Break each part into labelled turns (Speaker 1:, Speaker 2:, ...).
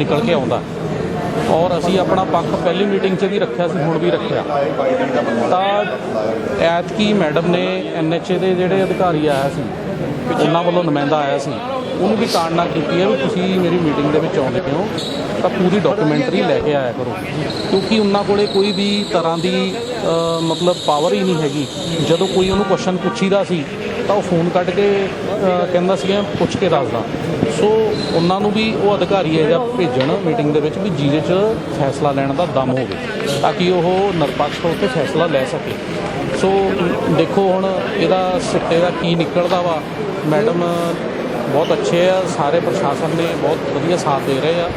Speaker 1: ਨਿਕਲ ਕੇ ਆਉਂਦਾ। ਔਰ ਅਸੀਂ ਆਪਣਾ ਪੱਖ ਪਹਿਲੀ ਮੀਟਿੰਗ 'ਚ ਵੀ ਰੱਖਿਆ ਸੀ, ਹੁਣ ਵੀ ਰੱਖਿਆ। ਤਾਂ ਐਤਕੀ ਮੈਡਮ ਨੇ ਐਨਐਚਏ ਦੇ ਜਿਹੜੇ ਅਧਿਕਾਰੀ ਆਇਆ ਸੀ, ਉਹਨਾਂ ਵੱਲੋਂ ਨੁਮਾਇੰਦਾ ਆਇਆ ਸੀ, ਉਹਨੂੰ ਵੀ ਤਾੜਨਾ ਕੀਤੀ ਹੈ ਵੀ ਤੁਸੀਂ ਮੇਰੀ ਮੀਟਿੰਗ ਦੇ ਵਿੱਚ ਆਉਂਦੇ ਹੋ, ਤਾਂ ਪੂਰੀ ਡਾਕੂਮੈਂਟਰੀ ਲੈ ਕੇ ਆਇਆ ਕਰੋ। ਕਿਉਂਕਿ ਉਹਨਾਂ ਕੋਲੇ ਕੋਈ ਵੀ ਤਰ੍ਹਾਂ ਦੀ ਮਤਲਬ ਪਾਵਰ ਹੀ ਨਹੀਂ ਹੈਗੀ। ਜਦੋਂ ਕੋਈ ਉਹਨੂੰ ਕੁਐਸਚਨ ਪੁੱਛੀਦਾ ਸੀ ਤਾਂ ਉਹ ਫੋਨ ਕੱਢ ਕੇ ਕਹਿੰਦਾ ਸੀਗਾ, ਪੁੱਛ ਕੇ ਦੱਸਦਾ। ਸੋ ਉਹਨਾਂ ਨੂੰ ਵੀ ਉਹ ਅਧਿਕਾਰੀ ਹੈ ਜਾਂ ਭੇਜਣ ਮੀਟਿੰਗ ਦੇ ਵਿੱਚ ਵੀ ਜਿਹਦੇ 'ਚ ਫੈਸਲਾ ਲੈਣ ਦਾ ਦਮ ਹੋਵੇ, ਤਾਂ ਕਿ ਉਹ ਨਿਰਪੱਖ ਹੋ ਕੇ ਫੈਸਲਾ ਲੈ ਸਕੇ। ਸੋ ਦੇਖੋ ਹੁਣ ਇਹਦਾ ਸਿੱਟੇ ਦਾ ਕੀ ਨਿਕਲਦਾ ਵਾ। ਮੈਡਮ ਬਹੁਤ ਅੱਛੇ ਆ, ਸਾਰੇ ਪ੍ਰਸ਼ਾਸਨ ਨੇ ਬਹੁਤ ਵਧੀਆ ਸਾਥ ਦੇ ਰਹੇ ਆ।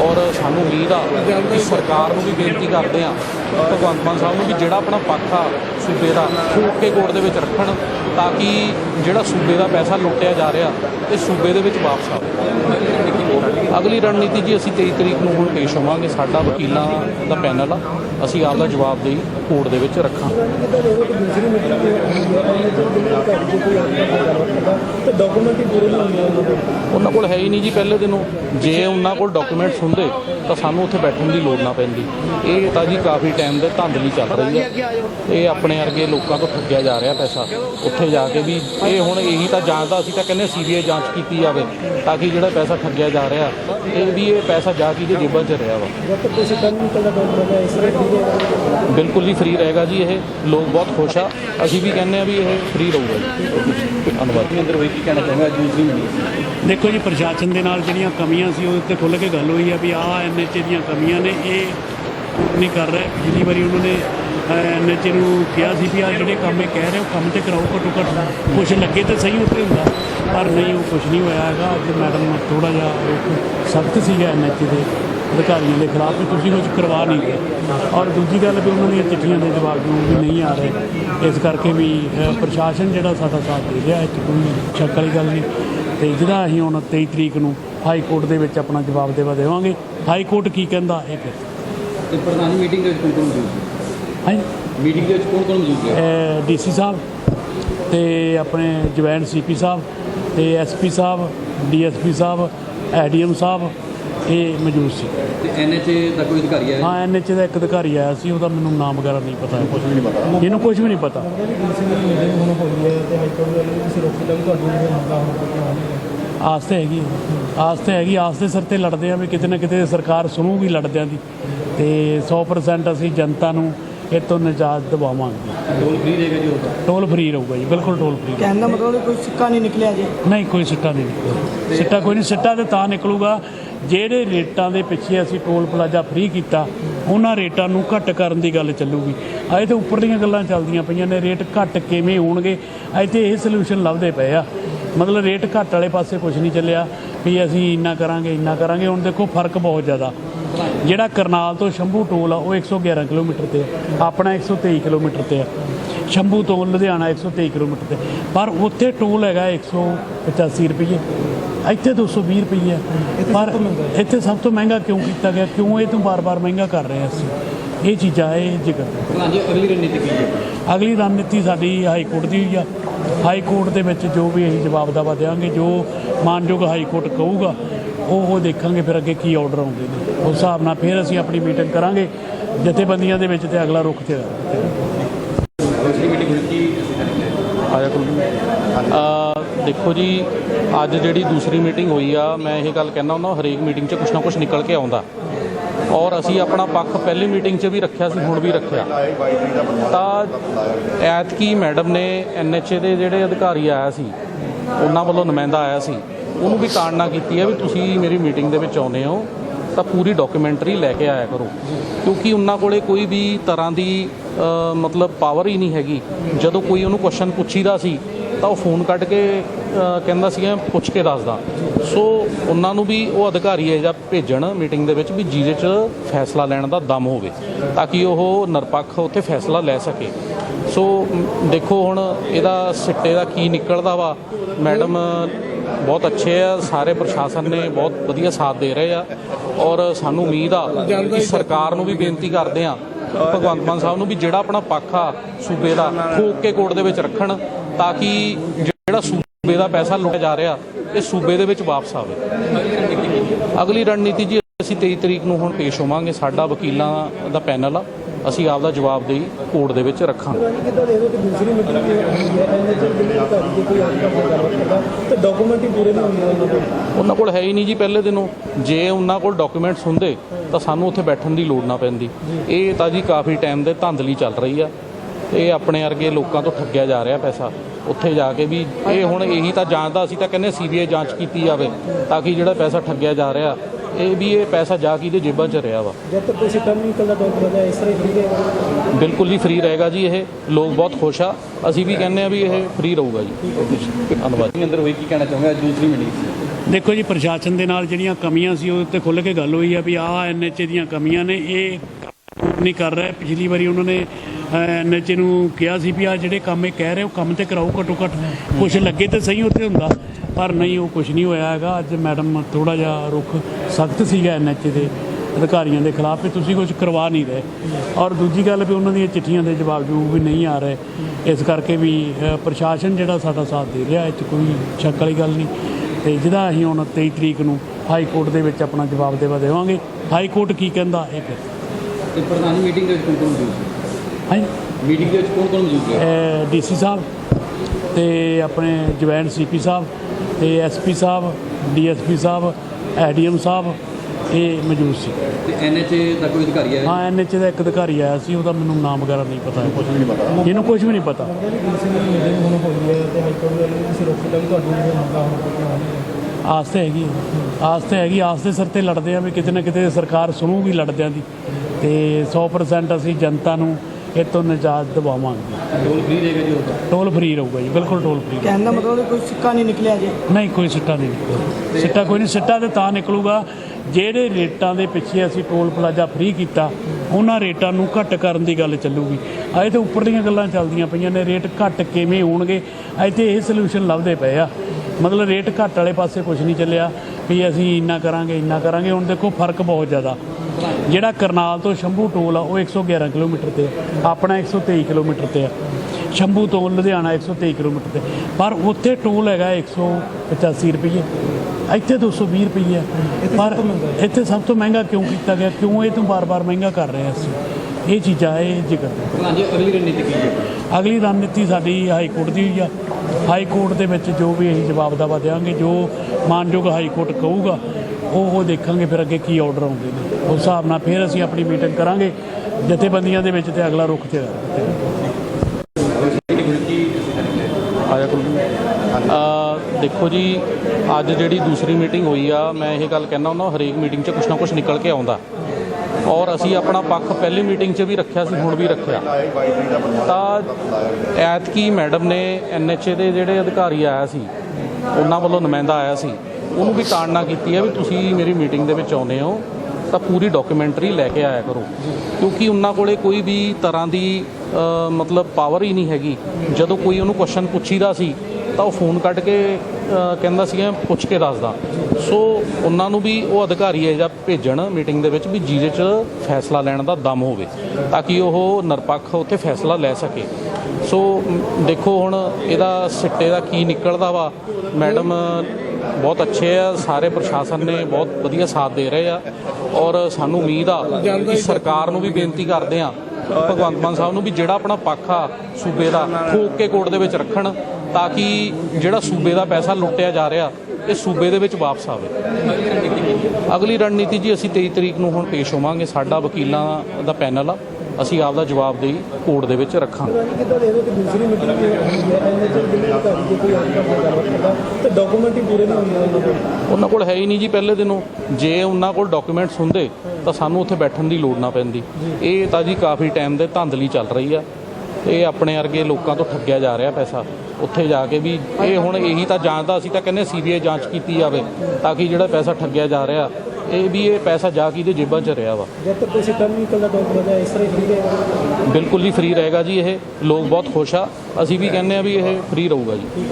Speaker 1: ਔਰ ਸਾਨੂੰ ਉਮੀਦ ਆ ਕਿ ਸਰਕਾਰ ਨੂੰ ਵੀ ਬੇਨਤੀ ਕਰਦੇ ਆ, ਭਗਵੰਤ ਮਾਨ ਸਾਹਿਬ ਨੂੰ ਵੀ ਜਿਹੜਾ ਆਪਣਾ ਪੱਖ ਆ ਸੂਬੇ ਦਾ ਫੂਕ ਕੇ ਕੋਰਟ ਦੇ ਵਿੱਚ ਰੱਖਣ ਤਾਂ ਕਿ ਜਿਹੜਾ ਸੂਬੇ ਦਾ ਪੈਸਾ ਲੁੱਟਿਆ ਜਾ ਰਿਹਾ, ਇਹ ਸੂਬੇ ਦੇ ਵਿੱਚ ਵਾਪਸ ਆਵੇ। ਅਗਲੀ ਰਣਨੀਤੀ ਜੀ ਅਸੀਂ 23 ਤਰੀਕ ਨੂੰ ਹੁਣ ਪੇਸ਼ ਹੋਵਾਂਗੇ। ਸਾਡਾ ਵਕੀਲਾਂ ਦਾ ਪੈਨਲ ਆ। ਅਸੀਂ ਆਪਦਾ ਜਵਾਬ ਦੇਈ ਕੋਰਟ ਦੇ ਵਿੱਚ ਰੱਖਾਂਗੇ
Speaker 2: ਉਹਨਾਂ ਕੋਲ
Speaker 1: ਹੈ ਹੀ ਨਹੀਂ ਜੀ ਪਹਿਲੇ ਦਿਨੋਂ ਜੇ ਉਹਨਾਂ ਕੋਲ ਡਾਕੂਮੈਂਟਸ ਹੁੰਦੇ, ਤਾਂ ਸਾਨੂੰ ਉੱਥੇ ਬੈਠਣ ਦੀ ਲੋੜ ਨਾ ਪੈਂਦੀ। ਇਹ ਤਾਂ ਜੀ ਕਾਫੀ ਟਾਈਮ ਦੇ ਧਾਂਦਲੀ ਚੱਲ ਰਹੀ ਹੈ ਇਹ ਆਪਣੇ ਵਰਗੇ ਲੋਕਾਂ ਤੋਂ ਠੱਗਿਆ ਜਾ ਰਿਹਾ ਪੈਸਾ। ਉੱਥੇ ਜਾ ਕੇ ਵੀ ਇਹ ਹੁਣ ਇਹੀ ਤਾਂ ਜਾਂਚਦਾ ਅਸੀਂ ਤਾਂ ਕਹਿੰਦੇ ਸੀਬੀਆਈ ਜਾਂਚ ਕੀਤੀ ਜਾਵੇ, ਤਾਂ ਕਿ ਜਿਹੜਾ ਪੈਸਾ ਠੱਗਿਆ ਜਾ ਰਿਹਾ ਇਹ ਵੀ ਇਹ ਪੈਸਾ ਜਾ ਕੇ ਦੇ ਜੇਬਾਂ 'ਚ ਰਿਹਾ ਵਾ।
Speaker 2: ਜਦ ਤੱਕ ਕੋਈ ਨਹੀਂ ਇਸ
Speaker 1: ਬਿਲਕੁਲ ਹੀ ਫ੍ਰੀ ਰਹੇਗਾ ਜੀ ਇਹ। ਲੋਕ ਬਹੁਤ ਖੁਸ਼ ਆ। ਅਸੀਂ ਵੀ ਕਹਿੰਦੇ ਆ ਵੀ ਇਹ ਫ੍ਰੀ ਰਹੂਗਾ ਜੀ। ਧੰਨਵਾਦ।
Speaker 3: ਅੰਦਰ ਹੋਈ ਕੀ ਕਹਿਣਾ ਚਾਹੁੰਦਾ ਦੂਸਰੀ ਮੀਟਿੰਗ
Speaker 4: ਦੇਖੋ ਜੀ ਪ੍ਰਸ਼ਾਸਨ ਦੇ ਨਾਲ ਜਿਹੜੀਆਂ ਕਮੀਆਂ ਸੀ ਉਹ ਉੱਤੇ ਖੁੱਲ੍ਹ ਕੇ ਗੱਲ ਹੋਈ ਆ ਵੀ ਆਹ ਐਨਐਚਏ ਦੀਆਂ ਕਮੀਆਂ ਨੇ ਇਹ ਨਹੀਂ ਕਰ ਰਹੇ। ਪਿਛਲੀ ਵਾਰੀ ਉਹਨਾਂ ਨੇ ਐਨਐਚਏ ਨੂੰ ਕਿਹਾ ਸੀ ਵੀ ਆ ਜਿਹੜੇ ਕੰਮ ਇਹ ਕਹਿ ਰਹੇ ਹੋ, ਕੰਮ ਤੇ ਕਰਾਓ ਘੱਟੋ ਘੱਟ। ਕੁਛ ਲੱਗੇ ਤਾਂ ਸਹੀ ਉੱਤੇ ਹੁੰਦਾ, ਪਰ ਨਹੀਂ, ਉਹ ਕੁਛ ਨਹੀਂ ਹੋਇਆ ਹੈਗਾ। ਅੱਜ ਮੈਡਮ ਥੋੜਾ ਜਿਹਾ ਸਖਤ ਸੀਗਾ ਐਨਐਚਏ ਦੇ ਅਧਿਕਾਰੀਆਂ ਦੇ ਖਿਲਾਫ ਵੀ ਤੁਸੀਂ ਕੁਝ ਕਰਵਾ ਨਹੀਂ ਰਹੇ। ਔਰ ਦੂਜੀ ਗੱਲ ਵੀ ਉਹਨਾਂ ਦੀਆਂ ਚਿੱਠੀਆਂ ਦੇ ਜਵਾਬ ਵੀ ਨਹੀਂ ਆ ਰਹੇ। ਇਸ ਕਰਕੇ ਵੀ ਪ੍ਰਸ਼ਾਸਨ ਜਿਹੜਾ ਸਾਡਾ ਸਾਥ ਦੇ ਰਿਹਾ ਇਹ ਕੋਈ ਸ਼ੱਕ ਵਾਲੀ ਗੱਲ ਨਹੀਂ। ਤੇ ਜਿਹਦਾ ਅਸੀਂ ਹੁਣ 23 ਤਰੀਕ ਨੂੰ ਹਾਈ ਕੋਰਟ ਦੇ ਵਿੱਚ ਆਪਣਾ ਜਵਾਬ ਦੇਵਾ ਦੇਵਾਂਗੇ। ਹਾਈ ਕੋਰਟ ਕੀ ਕਹਿੰਦਾ, ਇਹ
Speaker 3: ਤੇ ਪ੍ਰਧਾਨੀ ਮੀਟਿੰਗ ਦੇ ਵਿੱਚ ਕੌਣ ਕੌਣ
Speaker 4: ਹਾਂਜੀ।
Speaker 3: ਮੀਟਿੰਗ ਦੇ ਵਿੱਚ ਕੌਣ ਕੌਣ ਮੌਜੂਦ ਸੀ
Speaker 4: ਡੀਸੀ ਸਾਹਿਬ ਤੇ ਆਪਣੇ ਜੁਆਇੰਟ ਸੀਪੀ ਸਾਹਿਬ ਤੇ ਐਸਪੀ ਸਾਹਿਬ ਡੀਐਸਪੀ ਸਾਹਿਬ ਐਡੀਐਮ ਸਾਹਿਬ ਇਹ ਮੌਜੂਦ ਸੀ।
Speaker 3: ਤੇ ਐਨਐਚਏ ਦਾ ਕੋਈ ਅਧਿਕਾਰੀ ਆਇਆ?
Speaker 4: ਹਾਂ ਐਨਐਚ ਦਾ ਇੱਕ ਅਧਿਕਾਰੀ ਆਇਆ ਸੀ ਉਹਦਾ ਮੈਨੂੰ ਨਾਮ ਵਗੈਰਾ ਨਹੀਂ ਪਤਾ। ਕੁਝ ਵੀ ਨਹੀਂ ਪਤਾ। ਇਹਨੂੰ ਕੁਝ ਵੀ ਨਹੀਂ ਪਤਾ। ਆਸ ਤੇ ਹੈਗੀ। ਆਸ ਤੇ ਹੈਗੀ ਆਸ ਦੇ ਸਿਰ ਤੇ ਲੜਦੇ ਆ ਵੀ ਕਿਤੇ ਨਾ ਕਿਤੇ ਸਰਕਾਰ ਸੁਣੂਗੀ ਲੜਦਿਆਂ ਦੀ। ਤੇ 100% ਅਸੀਂ ਜਨਤਾ ਨੂੰ ਇਹ ਤੋਂ ਨਿਜਾਤ ਦਿਵਾਵਾਂਗੇ।
Speaker 3: ਟੋਲ ਫ੍ਰੀ ਰਹੇਗਾ ਜੀ ਉਹਦਾ
Speaker 4: ਟੋਲ ਫ੍ਰੀ ਰਹੂਗਾ ਜੀ ਬਿਲਕੁਲ ਟੋਲ ਫ੍ਰੀ
Speaker 2: ਕਹਿਣ ਦਾ ਮਤਲਬ ਕੋਈ ਸਿੱਕਾ ਨਹੀਂ ਨਿਕਲਿਆ ਜੀ।
Speaker 4: ਨਹੀਂ ਕੋਈ ਸਿੱਟਾ ਨਹੀਂ ਨਿਕਲੂਗਾ ਸਿੱਟਾ ਕੋਈ ਨਹੀਂ ਸਿੱਟਾ ਤੇ ਤਾਂ ਨਿਕਲੂਗਾ। ਜਿਹੜੇ ਰੇਟਾਂ ਦੇ ਪਿੱਛੇ ਅਸੀਂ ਟੋਲ ਪਲਾਜ਼ਾ ਫ੍ਰੀ ਕੀਤਾ ਉਹਨਾਂ ਰੇਟਾਂ ਨੂੰ ਘੱਟ ਕਰਨ ਦੀ ਗੱਲ ਚੱਲੂਗੀ। ਅਜੇ ਤੇ ਉੱਪਰਲੀਆਂ ਗੱਲਾਂ ਚੱਲਦੀਆਂ ਪਈਆਂ ਨੇ ਰੇਟ ਘੱਟ ਕਿਵੇਂ ਹੋਣਗੇ ਅਜੇ ਤੇ ਇਹ ਸੋਲੂਸ਼ਨ ਲੱਭਦੇ ਪਏ ਆ। ਮਤਲਬ ਰੇਟ ਘੱਟ ਵਾਲੇ ਪਾਸੇ ਕੁਝ ਨਹੀਂ ਚੱਲਿਆ ਵੀ ਅਸੀਂ ਇੰਨਾ ਕਰਾਂਗੇ ਇੰਨਾ ਕਰਾਂਗੇ। ਹੁਣ ਦੇਖੋ ਫ਼ਰਕ ਬਹੁਤ ਜ਼ਿਆਦਾ। ਜਿਹੜਾ ਕਰਨਾਲ ਤੋਂ ਸ਼ੰਭੂ ਟੋਲ ਆ ਉਹ 111 ਕਿਲੋਮੀਟਰ ਤੇ ਆ। ਆਪਣਾ 123 ਕਿਲੋਮੀਟਰ ਤੇ ਆ। ਸ਼ੰਭੂ ਤੋਂ ਲੁਧਿਆਣਾ 123 ਕਿਲੋਮੀਟਰ ਤੇ। ਪਰ ਉੱਥੇ ਟੋਲ ਹੈਗਾ 185 ਰੁਪਏ ਇੱਥੇ 220 ਰੁਪਏ ਪਰ ਇੱਥੇ ਸਭ ਤੋਂ ਮਹਿੰਗਾ ਕਿਉਂ ਕੀਤਾ ਗਿਆ? ਕਿਉਂ ਇਹ ਤੋਂ ਬਾਰ-ਬਾਰ ਮਹਿੰਗਾ ਕਰ ਰਹੇ ਅਸੀਂ? ਇਹ ਚੀਜ਼ਾਂ ਇਹ ਜ਼ਿਕਰ
Speaker 3: ਅਗਲੀ ਰਣਨੀਤੀ ਕੀ ਹੈ?
Speaker 4: ਅਗਲੀ ਰਣਨੀਤੀ ਸਾਡੀ ਹਾਈ ਕੋਰਟ ਦੀ ਹੋਈ ਆ। ਹਾਈ ਕੋਰਟ ਦੇ ਵਿੱਚ ਜੋ ਵੀ ਅਸੀਂ ਜਵਾਬ ਦਾਵਾ ਦੇਵਾਂਗੇ ਜੋ ਮਾਨਯੋਗ ਹਾਈ ਕੋਰਟ ਕਹੂਗਾ ਉਹ ਦੇਖਾਂਗੇ ਫਿਰ ਅੱਗੇ ਕੀ ਆਰਡਰ ਆਉਂਦੇ ਨੇ। ਉਸ ਹਿਸਾਬ ਨਾਲ ਫਿਰ ਅਸੀਂ ਆਪਣੀ ਮੀਟਿੰਗ ਕਰਾਂਗੇ। ਜਥੇਬੰਦੀਆਂ ਦੇ ਵਿੱਚ ਤੇ ਅਗਲਾ ਰੁਖ ਤੇ
Speaker 1: ਦੇਖੋ ਜੀ, ਅੱਜ ਜਿਹੜੀ ਦੂਸਰੀ ਮੀਟਿੰਗ ਹੋਈ ਆ, ਮੈਂ ਇਹ ਗੱਲ ਕਹਿਣਾ ਹੁੰਦਾ ਹਰੇਕ ਮੀਟਿੰਗ 'ਚ ਕੁਛ ਨਾ ਕੁਛ ਨਿਕਲ ਕੇ ਆਉਂਦਾ। ਔਰ ਅਸੀਂ ਆਪਣਾ ਪੱਖ ਪਹਿਲੀ ਮੀਟਿੰਗ 'ਚ ਵੀ ਰੱਖਿਆ ਸੀ, ਹੁਣ ਵੀ ਰੱਖਿਆ। ਤਾਂ ਐਤਕੀ ਮੈਡਮ ਨੇ ਐਨਐਚਏ ਦੇ ਜਿਹੜੇ ਅਧਿਕਾਰੀ ਆਇਆ ਸੀ, ਉਹਨਾਂ ਵੱਲੋਂ ਨੁਮਾਇੰਦਾ ਆਇਆ ਸੀ। ਉਹਨੂੰ ਵੀ ਤਾੜਨਾ ਕੀਤੀ ਹੈ ਵੀ ਤੁਸੀਂ ਮੇਰੀ ਮੀਟਿੰਗ ਦੇ ਵਿੱਚ ਆਉਂਦੇ ਹੋ ਤਾਂ ਪੂਰੀ ਡਾਕੂਮੈਂਟਰੀ ਲੈ ਕੇ ਆਇਆ ਕਰੋ। ਕਿਉਂਕਿ ਉਹਨਾਂ ਕੋਲੇ ਕੋਈ ਵੀ ਤਰ੍ਹਾਂ ਦੀ ਮਤਲਬ ਪਾਵਰ ਹੀ ਨਹੀਂ ਹੈਗੀ। ਜਦੋਂ ਕੋਈ ਉਹਨੂੰ ਕੁਐਸਚਨ ਪੁੱਛੀਦਾ ਸੀ ਤਾਂ ਉਹ ਫੋਨ ਕੱਢ ਕੇ ਅ, ਕਹਿੰਦਾ ਸੀਗਾ ਪੁੱਛ ਕੇ ਦੱਸਦਾ। ਸੋ ਉਹਨਾਂ ਨੂੰ ਵੀ ਉਹ ਅਧਿਕਾਰੀ ਹੈ ਜਾਂ ਭੇਜਣ ਮੀਟਿੰਗ ਦੇ ਵਿੱਚ ਵੀ ਜਿਹਦੇ 'ਚ ਫੈਸਲਾ ਲੈਣ ਦਾ ਦਮ ਹੋਵੇ ਤਾਂ ਕਿ ਉਹ ਨਿਰਪੱਖ ਉੱਥੇ ਫੈਸਲਾ ਲੈ ਸਕੇ। ਸੋ ਦੇਖੋ ਹੁਣ ਇਹਦਾ ਸਿੱਟੇ ਦਾ ਕੀ ਨਿਕਲਦਾ ਵਾ। ਮੈਡਮ ਬਹੁਤ ਅੱਛੇ ਆ, ਸਾਰੇ ਪ੍ਰਸ਼ਾਸਨ ਨੇ ਬਹੁਤ ਵਧੀਆ ਸਾਥ ਦੇ ਰਹੇ ਆ ਔਰ ਸਾਨੂੰ ਉਮੀਦ ਆ ਕਿ ਸਰਕਾਰ ਨੂੰ ਵੀ ਬੇਨਤੀ ਕਰਦੇ ਆ ਭਗਵੰਤ ਮਾਨ ਸਾਹਿਬ ਨੂੰ ਵੀ ਜਿਹੜਾ ਆਪਣਾ ਪੱਖ ਆ ਸੂਬੇ ਦਾ ਫੂਕ ਕੇ ਕੋਰਟ ਦੇ ਵਿੱਚ ਰੱਖਣ ਤਾਂ ਕਿ ਜਿਹੜਾ ਸੂਬੇ ਦਾ ਪੈਸਾ ਲੁੱਟਿਆ ਜਾ ਰਿਹਾ, ਇਹ ਸੂਬੇ ਦੇ ਵਿੱਚ ਵਾਪਸ ਆਵੇ। ਅਗਲੀ ਰਣਨੀਤੀ ਜੀ, ਅਸੀਂ 23 ਤਰੀਕ ਨੂੰ ਹੁਣ ਪੇਸ਼ ਹੋਵਾਂਗੇ, ਸਾਡਾ ਵਕੀਲਾਂ ਦਾ ਪੈਨਲ ਆ। ਅਸੀਂ ਕੋਰਟ ਦੇ ਵਿੱਚ ਰੱਖਾਂਗੇ।
Speaker 2: ਰਾਜੀ ਕਿੱਦਾਂ ਦੇ ਦਿਓ ਕਿ ਦੂਸਰੀ ਮੀਟਿੰਗ ਵੀ ਹੋਈ ਹੈ ਐਨਐਚਐਲ ਦੇ ਅਧਿਕਾਰੀ ਜੇ ਕੋਈ ਅੱਜ ਤੱਕ ਗੱਲਬਾਤ ਕਰਦਾ ਤੇ ਡਾਕੂਮੈਂਟ ਹੀ ਪੂਰੇ ਨਹੀਂ ਹੁੰਦੇ ਉਹਨਾਂ ਕੋਲ।
Speaker 1: ਉਹਨਾਂ ਕੋਲ ਹੈ ਹੀ ਨਹੀਂ ਜੀ ਪਹਿਲੇ ਦਿਨੋਂ। ਜੇ ਉਹਨਾਂ ਕੋਲ ਡਾਕੂਮੈਂਟਸ ਹੁੰਦੇ ਤਾਂ ਸਾਨੂੰ ਉੱਥੇ ਬੈਠਣ ਦੀ ਲੋੜ ਨਾ ਪੈਂਦੀ। ਇਹ ਤਾਂ ਜੀ ਕਾਫੀ ਟਾਈਮ ਦੇ ਧਾਂਦਲੀ ਚੱਲ ਰਹੀ ਆ। ਇਹ ਆਪਣੇ ਵਰਗੇ ਲੋਕਾਂ ਤੋਂ ਠੱਗਿਆ ਜਾ ਰਿਹਾ ਪੈਸਾ। ਉੱਥੇ ਜਾ ਕੇ ਵੀ ਇਹ ਹੁਣ ਇਹੀ ਤਾਂ ਜਾਂਚਦਾ ਅਸੀਂ ਤਾਂ ਕਹਿੰਦੇ ਸੀਬੀਆਈ ਜਾਂਚ ਕੀਤੀ ਜਾਵੇ ਤਾਂ ਕਿ ਜਿਹੜਾ ਪੈਸਾ ਠੱਗਿਆ ਜਾ ਰਿਹਾ ਇਹ ਵੀ ਇਹ ਪੈਸਾ ਜਾ ਕੇ ਇਹਦੇ ਜੇਬਾਂ 'ਚ ਰਿਹਾ ਵਾ।
Speaker 2: ਜਦ ਤੱਕ ਕੋਈ ਸਿੱਟਾ ਨਹੀਂ ਨਿਕਲਦਾ ਡਾਕੂਮੈਂਟ ਦਾ ਇਸ ਤਰ੍ਹਾਂ ਹੀ ਫਰੀ ਰਹੇਗਾ।
Speaker 1: ਬਿਲਕੁਲ ਹੀ ਫ੍ਰੀ ਰਹੇਗਾ ਜੀ ਇਹ। ਲੋਕ ਬਹੁਤ ਖੁਸ਼ ਆ। ਅਸੀਂ ਵੀ ਕਹਿੰਦੇ ਆ ਵੀ ਇਹ ਫ੍ਰੀ ਰਹੂਗਾ ਜੀ। ਧੰਨਵਾਦ
Speaker 3: ਅੰਦਰ ਹੋਈ ਕੀ ਕਹਿਣਾ ਚਾਹੁੰਗਾ? ਅੱਜ ਦੂਸਰੀ ਮੀਟਿੰਗ
Speaker 4: ਦੇਖੋ ਜੀ ਪ੍ਰਸ਼ਾਸਨ ਦੇ ਨਾਲ ਜਿਹੜੀਆਂ ਕਮੀਆਂ ਸੀ ਉਹਦੇ ਉੱਤੇ ਖੁੱਲ੍ਹ ਕੇ ਗੱਲ ਹੋਈ ਆ ਵੀ ਆਹ ਐਨਐਚਏ ਦੀਆਂ ਕਮੀਆਂ ਨੇ ਇਹ ਨਹੀਂ ਕਰ ਰਿਹਾ। ਪਿਛਲੀ ਵਾਰੀ ਉਹਨਾਂ ਨੇ ਐਨਐਚਏ ਨੂੰ ਕਿਹਾ ਸੀ ਵੀ ਆ ਜਿਹੜੇ ਕੰਮ ਇਹ ਕਹਿ ਰਹੇ, ਉਹ ਕੰਮ ਤੇ ਕਰਾਓ ਘੱਟੋ ਘੱਟ ਕੁਝ ਲੱਗੇ ਤੇ ਸਹੀ ਉੱਥੇ ਹੁੰਦਾ। ਪਰ ਨਹੀਂ, ਉਹ ਕੁਝ ਨਹੀਂ ਹੋਇਆ ਹੈਗਾ। ਅੱਜ ਮੈਡਮ ਥੋੜਾ ਜਿਹਾ ਰੁਖ ਸਖਤ ਸੀਗਾ ਐਨਐਚਏ ਦੇ ਅਧਿਕਾਰੀਆਂ ਦੇ ਖਿਲਾਫ ਵੀ ਤੁਸੀਂ ਕੁਝ ਕਰਵਾ ਨਹੀਂ ਰਹੇ। ਔਰ ਦੂਜੀ ਗੱਲ ਵੀ ਉਹਨਾਂ ਦੀਆਂ ਚਿੱਠੀਆਂ ਦੇ ਜਵਾਬ ਜੂਬ ਵੀ ਨਹੀਂ ਆ ਰਹੇ। ਇਸ ਕਰਕੇ ਵੀ ਪ੍ਰਸ਼ਾਸਨ ਜਿਹੜਾ ਸਾਡਾ ਸਾਥ ਦੇ ਰਿਹਾ, ਇਹ 'ਚ ਕੋਈ ਸ਼ੱਕ ਵਾਲੀ ਗੱਲ ਨਹੀਂ। ਤੇ ਜਿਹਦਾ ਅਸੀਂ ਹੁਣ 23 ਤਰੀਕ ਨੂੰ ਹਾਈ ਕੋਰਟ ਦੇ ਵਿੱਚ ਆਪਣਾ ਜਵਾਬ ਦੇਵਾ ਦੇਵਾਂਗੇ। ਹਾਈ ਕੋਰਟ ਕੀ ਕਹਿੰਦਾ, ਇਹ ਫਿਰ।
Speaker 3: ਤੇ ਪ੍ਰਧਾਨ ਮੀਟਿੰਗ ਦੇ ਵਿੱਚ ਕੌਣ ਕੌਣ ਮੌਜੂਦ ਸੀ?
Speaker 4: ਹਾਂਜੀ।
Speaker 3: ਮੀਟਿੰਗ ਦੇ ਵਿੱਚ ਕੌਣ ਕੌਣ ਮੌਜੂਦ ਸੀ?
Speaker 4: ਡੀਸੀ ਸਾਹਿਬ ਤੇ ਆਪਣੇ ਜੁਆਇੰਟ ਸੀਪੀ ਸਾਹਿਬ ਤੇ ਐਸਪੀ ਸਾਹਿਬ ਡੀਐਸਪੀ ਸਾਹਿਬ ਐਡੀਐਮ ਸਾਹਿਬ ਇਹ ਮੌਜੂਦ ਸੀ।
Speaker 3: ਤੇ ਐਨਐਚਏ ਦਾ ਕੋਈ ਅਧਿਕਾਰੀ ਆਇਆ?
Speaker 4: ਹਾਂ ਐਨਐਚ ਦਾ ਇੱਕ ਅਧਿਕਾਰੀ ਆਇਆ ਸੀ ਉਹਦਾ ਮੈਨੂੰ ਨਾਮ ਵਗੈਰਾ ਨਹੀਂ ਪਤਾ। ਕੁਝ ਵੀ ਨਹੀਂ ਪਤਾ। ਇਹਨੂੰ ਕੁਝ ਵੀ ਨਹੀਂ ਪਤਾ। ਆਸ ਤੇ ਹੈਗੀ। ਆਸ ਤੇ ਹੈਗੀ ਆਸ ਦੇ ਸਿਰ ਤੇ ਲੜਦੇ ਆ ਵੀ ਕਿਤੇ ਨਾ ਕਿਤੇ ਸਰਕਾਰ ਸੁਣੂਗੀ ਲੜਦਿਆਂ ਦੀ। ਤੇ 100% ਅਸੀਂ ਜਨਤਾ ਨੂੰ ਇਹ ਤੋਂ ਨਿਜਾਤ ਦਿਵਾਵਾਂਗੇ।
Speaker 3: ਟੋਲ ਫ੍ਰੀ ਰਹੇਗਾ ਜੀ
Speaker 4: ਟੋਲ ਫ੍ਰੀ ਰਹੂਗਾ ਜੀ ਬਿਲਕੁਲ ਟੋਲ ਫ੍ਰੀ
Speaker 2: ਕਹਿਣ ਦਾ ਮਤਲਬ ਕੋਈ ਸਿੱਕਾ ਨਹੀਂ ਨਿਕਲਿਆ ਜੇ।
Speaker 4: ਨਹੀਂ ਕੋਈ ਸਿੱਟਾ ਨਹੀਂ ਨਿਕਲਦਾ ਸਿੱਟਾ ਕੋਈ ਨਹੀਂ ਸਿੱਟਾ ਤੇ ਤਾਂ ਨਿਕਲੂਗਾ। ਜਿਹੜੇ ਰੇਟਾਂ ਦੇ ਪਿੱਛੇ ਅਸੀਂ ਟੋਲ ਪਲਾਜ਼ਾ ਫ੍ਰੀ ਕੀਤਾ ਉਹਨਾਂ ਰੇਟਾਂ ਨੂੰ ਘੱਟ ਕਰਨ ਦੀ ਗੱਲ ਚੱਲੂਗੀ। ਅਜੇ ਤੇ ਉੱਪਰਲੀਆਂ ਗੱਲਾਂ ਚੱਲਦੀਆਂ ਪਈਆਂ ਨੇ ਰੇਟ ਘੱਟ ਕਿਵੇਂ ਹੋਣਗੇ? ਅਜੇ ਤੇ ਇਹ ਸੋਲੂਸ਼ਨ ਲੱਭਦੇ ਪਏ ਆ। ਮਤਲਬ ਰੇਟ ਘੱਟ ਵਾਲੇ ਪਾਸੇ ਕੁਝ ਨਹੀਂ ਚੱਲਿਆ ਵੀ ਅਸੀਂ ਇੰਨਾ ਕਰਾਂਗੇ ਇੰਨਾ ਕਰਾਂਗੇ। ਹੁਣ ਦੇਖੋ ਫ਼ਰਕ ਬਹੁਤ ਜ਼ਿਆਦਾ। ਜਿਹੜਾ ਕਰਨਾਲ ਤੋਂ ਸ਼ੰਭੂ ਟੋਲ ਆ ਉਹ 111 ਕਿਲੋਮੀਟਰ ਤੇ ਆ। ਆਪਣਾ 123 ਕਿਲੋਮੀਟਰ ਤੇ ਆ। ਸ਼ੰਭੂ ਤੋਂ ਲੁਧਿਆਣਾ 123 ਕਿਲੋਮੀਟਰ ਤੇ। ਪਰ ਉੱਥੇ ਟੋਲ ਹੈਗਾ 185 ਰੁਪਏ ਇੱਥੇ 220 ਰੁਪਏ ਆ ਪਰ ਇੱਥੇ ਸਭ ਤੋਂ ਮਹਿੰਗਾ ਕਿਉਂ ਕੀਤਾ ਗਿਆ? ਕਿਉਂ ਇਹ ਤੋਂ ਬਾਰ-ਬਾਰ ਮਹਿੰਗਾ ਕਰ ਰਹੇ ਆ ਅਸੀਂ? ਇਹ ਚੀਜ਼ਾਂ ਇਹ ਜ਼ਿਕਰ
Speaker 3: ਪ੍ਰਧਾਨ ਜੀ ਅਗਲੀ ਰਣਨੀਤੀ ਕੀ ਹੈ?
Speaker 4: ਅਗਲੀ ਰਣਨੀਤੀ ਸਾਡੀ ਹਾਈ ਕੋਰਟ ਦੀ ਹੋਈ ਆ। ਹਾਈ ਕੋਰਟ ਦੇ ਵਿੱਚ ਜੋ ਵੀ ਅਸੀਂ ਜਵਾਬ ਦਵਾ ਦੇਵਾਂਗੇ ਜੋ ਮਾਨਯੋਗ ਹਾਈ ਕੋਰਟ ਕਹੂਗਾ ਉਹ ਉਹ ਦੇਖਾਂਗੇ ਫਿਰ ਅੱਗੇ ਕੀ ਆਰਡਰ ਆਉਂਦੇ ਨੇ। ਉਸ ਹਿਸਾਬ ਨਾਲ ਫਿਰ ਅਸੀਂ ਆਪਣੀ ਮੀਟਿੰਗ ਕਰਾਂਗੇ ਜਥੇਬੰਦੀਆਂ ਦੇ ਵਿੱਚ ਤੇ ਅਗਲਾ ਰੁਖ ਤੇ
Speaker 1: ਆਇਆ ਦੇਖੋ ਜੀ ਅੱਜ ਜਿਹੜੀ ਦੂਸਰੀ ਮੀਟਿੰਗ ਹੋਈ ਆ ਮੈਂ ਇਹ ਗੱਲ ਕਹਿਣਾ ਹੁੰਦਾ ਹਰੇਕ ਮੀਟਿੰਗ 'ਚ ਕੁਛ ਨਾ ਕੁਛ ਨਿਕਲ ਕੇ ਆਉਂਦਾ। ਔਰ ਅਸੀਂ ਆਪਣਾ ਪੱਖ ਪਹਿਲੀ ਮੀਟਿੰਗ 'ਚ ਵੀ ਰੱਖਿਆ ਸੀ ਹੁਣ ਵੀ ਰੱਖਿਆ। ਤਾਂ ਐਤਕੀ ਮੈਡਮ ਨੇ ਐਨਐਚਏ ਦੇ ਜਿਹੜੇ ਅਧਿਕਾਰੀ ਆਇਆ ਸੀ ਉਹਨਾਂ ਵੱਲੋਂ ਨੁਮਾਇੰਦਾ ਆਇਆ ਸੀ। ਉਹਨੂੰ ਵੀ ਤਾੜਨਾ ਕੀਤੀ ਹੈ ਵੀ ਤੁਸੀਂ ਮੇਰੀ ਮੀਟਿੰਗ ਦੇ ਵਿੱਚ ਆਉਂਦੇ ਹੋ, ਤਾਂ ਪੂਰੀ ਡਾਕੂਮੈਂਟਰੀ ਲੈ ਕੇ ਆਇਆ ਕਰੋ। ਕਿਉਂਕਿ ਉਹਨਾਂ ਕੋਲੇ ਕੋਈ ਵੀ ਤਰ੍ਹਾਂ ਦੀ ਮਤਲਬ ਪਾਵਰ ਹੀ ਨਹੀਂ ਹੈਗੀ। ਜਦੋਂ ਕੋਈ ਉਹਨੂੰ ਕੁਐਸਚਨ ਪੁੱਛੀਦਾ ਸੀ, ਤਾਂ ਉਹ ਫੋਨ ਕੱਢ ਕੇ ਕਹਿੰਦਾ ਸੀ ਪੁੱਛ ਕੇ ਦੱਸਦਾ। ਸੋ ਉਹਨਾਂ ਨੂੰ ਵੀ ਉਹ ਅਧਿਕਾਰੀ ਹੈ ਜਾਂ ਭੇਜਣ ਮੀਟਿੰਗ ਦੇ ਵਿੱਚ ਵੀ ਜਿਹਦੇ 'ਚ ਫੈਸਲਾ ਲੈਣ ਦਾ ਦਮ ਹੋਵੇ, ਤਾਂ ਕਿ ਉਹ ਨਿਰਪੱਖ ਉੱਥੇ ਫੈਸਲਾ ਲੈ ਸਕੇ। ਸੋ ਦੇਖੋ ਹੁਣ ਇਹਦਾ ਸਿੱਟੇ ਦਾ ਕੀ ਨਿਕਲਦਾ ਵਾ। ਮੈਡਮ ਬਹੁਤ ਅੱਛੇ ਆ, ਸਾਰੇ ਪ੍ਰਸ਼ਾਸਨ ਨੇ ਬਹੁਤ ਵਧੀਆ ਸਾਥ ਦੇ ਰਹੇ ਆ ਔਰ ਸਾਨੂੰ ਉਮੀਦ ਆ ਕਿ ਸਰਕਾਰ ਨੂੰ ਵੀ ਬੇਨਤੀ ਕਰਦੇ ਆ, ਭਗਵੰਤ ਮਾਨ ਸਾਹਿਬ ਨੂੰ ਵੀ ਜਿਹੜਾ ਆਪਣਾ ਪੱਖ ਆ ਸੂਬੇ ਦਾ ਠੋਕ ਕੇ ਕੋਰਟ ਦੇ ਵਿੱਚ ਰੱਖਣ ਤਾਂ ਕਿ ਜਿਹੜਾ ਸੂਬੇ ਦਾ ਪੈਸਾ ਲੁੱਟਿਆ ਜਾ ਰਿਹਾ, ਇਹ ਸੂਬੇ ਦੇ ਵਿੱਚ ਵਾਪਸ ਆਵੇ। ਅਗਲੀ ਰਣਨੀਤੀ ਜੀ ਅਸੀਂ 23 ਤਰੀਕ ਨੂੰ ਹੁਣ ਪੇਸ਼ ਹੋਵਾਂਗੇ, ਸਾਡਾ ਵਕੀਲਾਂ ਦਾ ਪੈਨਲ ਆ। ਅਸੀਂ ਕੋਰਟ ਦੇ ਵਿੱਚ ਰੱਖਾਂਗੇ।
Speaker 2: ਰਾਜੀ ਕਿੱਦਾਂ ਦੇ ਦਿਓ ਕਿ ਦੂਸਰੀ ਮੀਟਿੰਗ ਵੀ ਹੋਈ ਹੈ ਐਨਐਚਐਲ ਦੇ ਅਧਿਕਾਰੀ ਜੇ ਕੋਈ ਅੱਜ ਤੱਕ ਗੱਲਬਾਤ ਕਰਦਾ ਤੇ ਡਾਕੂਮੈਂਟ ਹੀ ਪੂਰੇ ਨਹੀਂ ਹੁੰਦੇ ਉਹਨਾਂ ਕੋਲ
Speaker 1: ਹੈ ਹੀ ਨਹੀਂ ਜੀ ਪਹਿਲੇ ਦਿਨੋਂ। ਜੇ ਉਹਨਾਂ ਕੋਲ ਡਾਕੂਮੈਂਟਸ ਹੁੰਦੇ ਤਾਂ ਸਾਨੂੰ ਉੱਥੇ ਬੈਠਣ ਦੀ ਲੋੜ ਨਾ ਪੈਂਦੀ। ਇਹ ਤਾਂ ਜੀ ਕਾਫੀ ਟਾਈਮ ਦੇ ਧਾਂਦਲੀ ਚੱਲ ਰਹੀ ਆ। ਇਹ ਆਪਣੇ ਵਰਗੇ ਲੋਕਾਂ ਤੋਂ ਠੱਗਿਆ ਜਾ ਰਿਹਾ ਪੈਸਾ। ਉੱਥੇ ਜਾ ਕੇ ਵੀ ਇਹ ਹੁਣ ਇਹੀ ਤਾਂ ਜਾਂਚਦਾ ਅਸੀਂ ਤਾਂ ਕਹਿੰਦੇ ਸੀਬੀਆਈ ਜਾਂਚ ਕੀਤੀ ਜਾਵੇ ਤਾਂ ਕਿ ਜਿਹੜਾ ਪੈਸਾ ਠੱਗਿਆ ਜਾ ਰਿਹਾ ਇਹ ਵੀ ਇਹ ਪੈਸਾ ਜਾ ਕੇ ਇਹਦੇ ਜੇਬਾਂ 'ਚ ਰਿਹਾ ਵਾ।
Speaker 2: ਜਦ ਤੱਕ ਕੋਈ ਸਿੱਟਾ ਨਹੀਂ ਨਿਕਲਦਾ ਡਾਕੂਮੈਂਟ ਦਾ ਇਸ ਤਰ੍ਹਾਂ ਹੀ ਫਰੀ ਰਹੇਗਾ।
Speaker 1: ਬਿਲਕੁਲ ਹੀ ਫ੍ਰੀ ਰਹੇਗਾ ਜੀ ਇਹ। ਲੋਕ ਬਹੁਤ ਖੁਸ਼ ਆ। ਅਸੀਂ ਵੀ ਕਹਿੰਦੇ ਆ ਵੀ ਇਹ ਫ੍ਰੀ ਰਹੂਗਾ ਜੀ।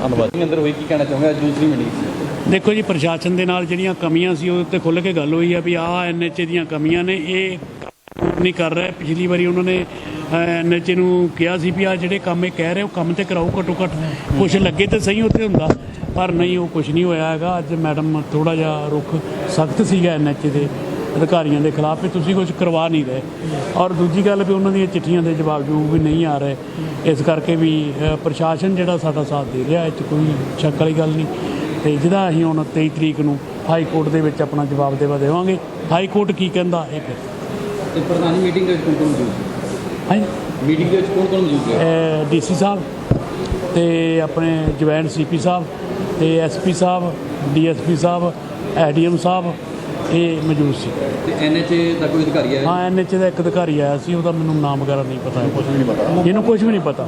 Speaker 1: ਧੰਨਵਾਦ।
Speaker 3: ਅੰਦਰ ਹੋਈ ਕੀ ਕਹਿਣਾ ਚਾਹੁੰਗਾ? ਅੱਜ ਦੂਸਰੀ ਮੀਟਿੰਗ ਸੀ।
Speaker 4: ਦੇਖੋ ਜੀ ਪ੍ਰਸ਼ਾਸਨ ਦੇ ਨਾਲ ਜਿਹੜੀਆਂ ਕਮੀਆਂ ਸੀ ਉਹਦੇ ਉੱਤੇ ਖੁੱਲ੍ਹ ਕੇ ਗੱਲ ਹੋਈ ਆ ਵੀ ਆਹ ਐਨਐਚਏ ਦੀਆਂ ਕਮੀਆਂ ਨੇ ਇਹ ਨਹੀਂ ਕਰ ਰਹੇ। ਪਿਛਲੀ ਵਾਰੀ ਉਹਨਾਂ ਨੇ ਐਨਐਚਏ ਨੂੰ ਕਿਹਾ ਸੀ ਵੀ ਆ ਜਿਹੜੇ ਕੰਮ ਇਹ ਕਹਿ ਰਹੇ, ਉਹ ਕੰਮ ਤੇ ਕਰਾਓ ਘੱਟੋ ਘੱਟ। ਕੁਝ ਲੱਗੇ ਤੇ ਸਹੀ ਉੱਥੇ ਹੁੰਦਾ, ਪਰ ਨਹੀਂ, ਉਹ ਕੁਝ ਨਹੀਂ ਹੋਇਆ ਹੈਗਾ। ਅੱਜ ਮੈਡਮ ਥੋੜਾ ਜਿਹਾ ਰੁਖ ਸਖਤ ਸੀਗਾ ਐਨਐਚਏ ਦੇ ਅਧਿਕਾਰੀਆਂ ਦੇ ਖਿਲਾਫ, ਵੀ ਤੁਸੀਂ ਕੁਝ ਕਰਵਾ ਨਹੀਂ ਰਹੇ। ਔਰ ਦੂਜੀ ਗੱਲ ਵੀ ਉਹਨਾਂ ਦੀਆਂ ਚਿੱਠੀਆਂ ਦੇ ਜਵਾਬ ਜੂਬ ਵੀ ਨਹੀਂ ਆ ਰਹੇ। ਇਸ ਕਰਕੇ ਵੀ ਪ੍ਰਸ਼ਾਸਨ ਜਿਹੜਾ ਸਾਡਾ ਸਾਥ ਦੇ ਰਿਹਾ, ਇਹ 'ਚ ਕੋਈ ਸ਼ੱਕ ਵਾਲੀ ਗੱਲ ਨਹੀਂ। ਤੇ ਜਿਹਦਾ ਅਸੀਂ ਹੁਣ 23 ਤਰੀਕ ਨੂੰ ਹਾਈ ਕੋਰਟ ਦੇ ਵਿੱਚ ਆਪਣਾ ਜਵਾਬ ਦੇਵਾ ਦੇਵਾਂਗੇ। ਹਾਈ ਕੋਰਟ ਕੀ ਕਹਿੰਦਾ, ਇਹ ਫਿਰ।
Speaker 3: ਤੇ ਪ੍ਰਧਾਨੀ ਮੀਟਿੰਗ ਦੇ ਵਿੱਚ ਕੌਣ
Speaker 4: ਹਾਂਜੀ।
Speaker 3: ਮੀਟਿੰਗ ਦੇ ਵਿੱਚ ਕੌਣ ਕੌਣ ਮੌਜੂਦ ਹੈ?
Speaker 4: ਡੀਸੀ ਸਾਹਿਬ ਤੇ ਆਪਣੇ ਜੁਆਇੰਟ ਸੀਪੀ ਸਾਹਿਬ ਤੇ ਐਸਪੀ ਸਾਹਿਬ ਡੀਐਸਪੀ ਸਾਹਿਬ ਐਡੀਐਮ ਸਾਹਿਬ ਇਹ ਮੌਜੂਦ ਸੀ।
Speaker 3: ਤੇ ਐਨਐਚਏ ਦਾ ਕੋਈ ਅਧਿਕਾਰੀ ਹੈ
Speaker 4: ਹਾਂ ਐਨਐਚ ਦਾ ਇੱਕ ਅਧਿਕਾਰੀ ਆਇਆ ਸੀ ਉਹਦਾ ਮੈਨੂੰ ਨਾਮ ਵਗੈਰਾ ਨਹੀਂ ਪਤਾ। ਕੁਝ ਵੀ ਨਹੀਂ ਪਤਾ। ਇਹਨੂੰ ਕੁਝ ਵੀ ਨਹੀਂ ਪਤਾ।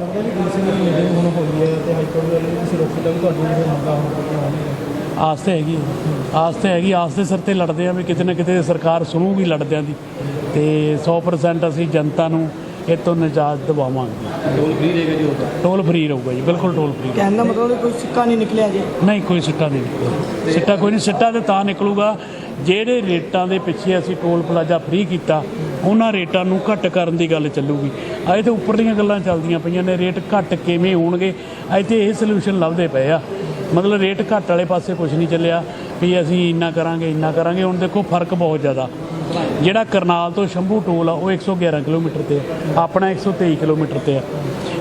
Speaker 4: ਆਸ ਤੇ ਹੈਗੀ। ਆਸ ਤੇ ਹੈਗੀ ਆਸ ਦੇ ਸਿਰ ਤੇ ਲੜਦੇ ਆ ਵੀ ਕਿਤੇ ਨਾ ਕਿਤੇ ਸਰਕਾਰ ਸੁਣੂਗੀ ਲੜਦਿਆਂ ਦੀ। ਤੇ 100% ਅਸੀਂ ਜਨਤਾ ਨੂੰ ਇਹ ਤੋਂ ਨਿਜਾਤ ਦਿਵਾਵਾਂਗੇ।
Speaker 3: ਟੋਲ ਫ੍ਰੀ ਰਹੇਗਾ ਜੀ ਉਹ ਤਾਂ।
Speaker 4: ਟੋਲ ਫ੍ਰੀ ਰਹੂਗਾ ਜੀ ਬਿਲਕੁਲ ਟੋਲ ਫ੍ਰੀ
Speaker 5: ਕਹਿਣ ਦਾ ਮਤਲਬ ਕੋਈ ਸਿੱਕਾ ਨਹੀਂ ਨਿਕਲਿਆ ਜੀ।
Speaker 4: ਨਹੀਂ ਕੋਈ ਸਿੱਟਾ ਨਹੀਂ ਨਿਕਲਦਾ ਸਿੱਟਾ ਕੋਈ ਨਹੀਂ ਸਿੱਟਾ ਤੇ ਤਾਂ ਨਿਕਲੂਗਾ। ਜਿਹੜੇ ਰੇਟਾਂ ਦੇ ਪਿੱਛੇ ਅਸੀਂ ਟੋਲ ਪਲਾਜ਼ਾ ਫ੍ਰੀ ਕੀਤਾ ਉਹਨਾਂ ਰੇਟਾਂ ਨੂੰ ਘੱਟ ਕਰਨ ਦੀ ਗੱਲ ਚੱਲੂਗੀ। ਅਜੇ ਤੇ ਉੱਪਰਲੀਆਂ ਗੱਲਾਂ ਚੱਲਦੀਆਂ ਪਈਆਂ ਨੇ ਰੇਟ ਘੱਟ ਕਿਵੇਂ ਹੋਣਗੇ? ਅਜੇ ਤੇ ਇਹ ਸੋਲੂਸ਼ਨ ਲੱਭਦੇ ਪਏ ਆ। ਮਤਲਬ ਰੇਟ ਘੱਟ ਵਾਲੇ ਪਾਸੇ ਕੁਝ ਨਹੀਂ ਚੱਲਿਆ ਵੀ ਅਸੀਂ ਇੰਨਾ ਕਰਾਂਗੇ ਇੰਨਾ ਕਰਾਂਗੇ। ਹੁਣ ਦੇਖੋ ਫ਼ਰਕ ਬਹੁਤ ਜ਼ਿਆਦਾ। ਜਿਹੜਾ ਕਰਨਾਲ ਤੋਂ ਸ਼ੰਭੂ ਟੋਲ ਆ ਉਹ 111 ਕਿਲੋਮੀਟਰ ਤੇ ਆ। ਆਪਣਾ 123 ਕਿਲੋਮੀਟਰ ਤੇ ਆ।